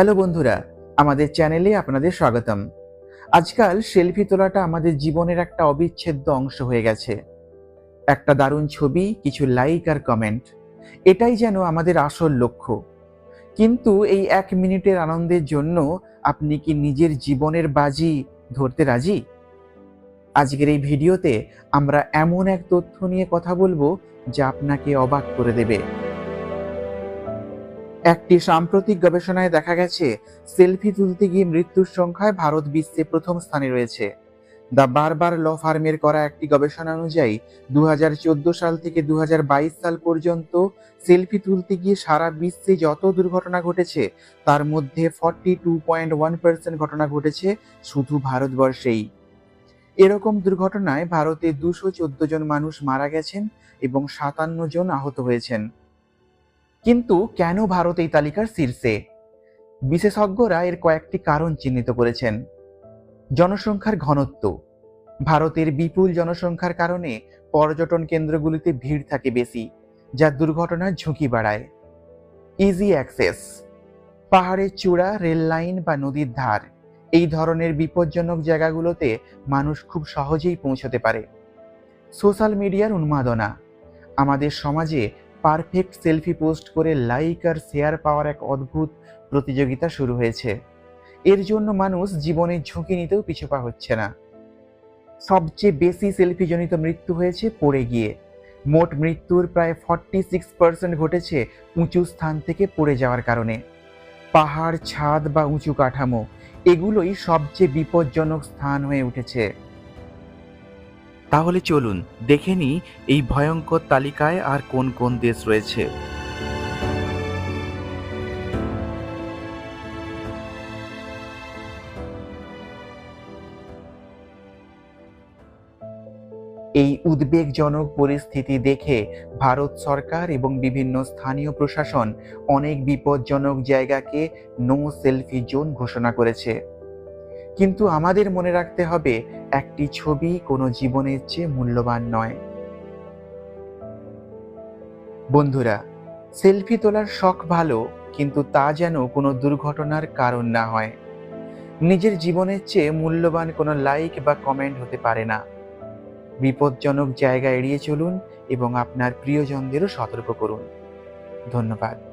Hello বন্ধুরা, আমাদের চ্যানেলে আপনাদের স্বাগতম। আজকাল সেলফি তোলাটা আমাদের জীবনের একটা অবিচ্ছেদ্য অংশ হয়ে গেছে। একটা দারুণ ছবি, কিছু লাইক আর কমেন্ট এটাই যেন আমাদের আসল লক্ষ্য। কিন্তু এই এক মিনিটের আনন্দের জন্য আপনি কি নিজের জীবনের বাজি ধরতে রাজি? আজকের এই ভিডিওতে আমরা এমন এক তথ্য নিয়ে কথা বলব, যা আপনাকে অবাক করে দেবে। একটি সাম্প্রতিক গবেষণায় দেখা গেছে, সেলফি তুলতে গিয়ে মৃত্যুর সংখ্যায় ভারত বিশ্বে প্রথম স্থানে রয়েছে। দ্য বারবার ল ফার্মের করা একটি গবেষণা অনুযায়ী দু হাজার চোদ্দ সাল থেকে দু হাজার বাইশ সাল পর্যন্ত সেলফি তুলতে গিয়ে সারা বিশ্বে যত দুর্ঘটনা ঘটেছে, তার মধ্যে forty two point one percent ঘটনা ঘটেছে শুধু ভারতবর্ষেই। এরকম দুর্ঘটনায় ভারতে দুশো জন মানুষ মারা গেছেন এবং সাতান্ন জন আহত হয়েছেন। কিন্তু কেন ভারত এই তালিকার শীর্ষে? বিশেষজ্ঞরা এর কয়েকটি কারণ চিহ্নিত করেছেন। জনসংখ্যার ঘনত্ব। ভারতের বিপুল জনসংখ্যার কারণে পর্যটন কেন্দ্রগুলিতে ভিড় থাকে বেশি, যা দুর্ঘটনার ঝুঁকি বাড়ায়। ইজি অ্যাক্সেস পাহাড়ের চূড়া, রেল লাইন বা নদীর ধার, এই ধরনের বিপজ্জনক জায়গাগুলোতে মানুষ খুব সহজেই পৌঁছতে পারে। সোশ্যাল মিডিয়ার উন্মাদনা। আমাদের সমাজে পারফেক্ট সেলফি পোস্ট করে লাইক আর শেয়ার পাওয়ার এক অদ্ভুত প্রতিযোগিতা শুরু হয়েছে। এর জন্য মানুষ জীবনের ঝুঁকি নিতেও পিছপা হচ্ছে না। সবচেয়ে বেশি সেলফিজনিত মৃত্যু হয়েছে পড়ে গিয়ে। মোট মৃত্যুর প্রায় ফর্টি সিক্স পার্সেন্ট ঘটেছে উঁচু স্থান থেকে পড়ে যাওয়ার কারণে। পাহাড়, ছাদ বা উঁচু কাঠামো, এগুলোই সবচেয়ে বিপজ্জনক স্থান হয়ে উঠেছে। তাহলে চলুন, দেখে নিই এই ভয়ঙ্কর তালিকায় আর কোন কোন দেশ রয়েছে। এই উদ্বেগজনক পরিস্থিতি দেখে ভারত সরকার এবং বিভিন্ন স্থানীয় প্রশাসন অনেক বিপজ্জনক জায়গাকে নো সেলফি জোন ঘোষণা করেছে। কিন্তু আমাদের মনে রাখতে হবে, একটি ছবি কোনো জীবনের চেয়ে মূল্যবান নয়। বন্ধুরা, সেলফি তোলার শখ ভালো, কিন্তু তা যেন কোনো দুর্ঘটনার কারণ না হয়। নিজের জীবনের চেয়ে মূল্যবান কোনো লাইক বা কমেন্ট হতে পারে না। বিপজ্জনক জায়গা এড়িয়ে চলুন এবং আপনার প্রিয়জনদেরও সতর্ক করুন। ধন্যবাদ।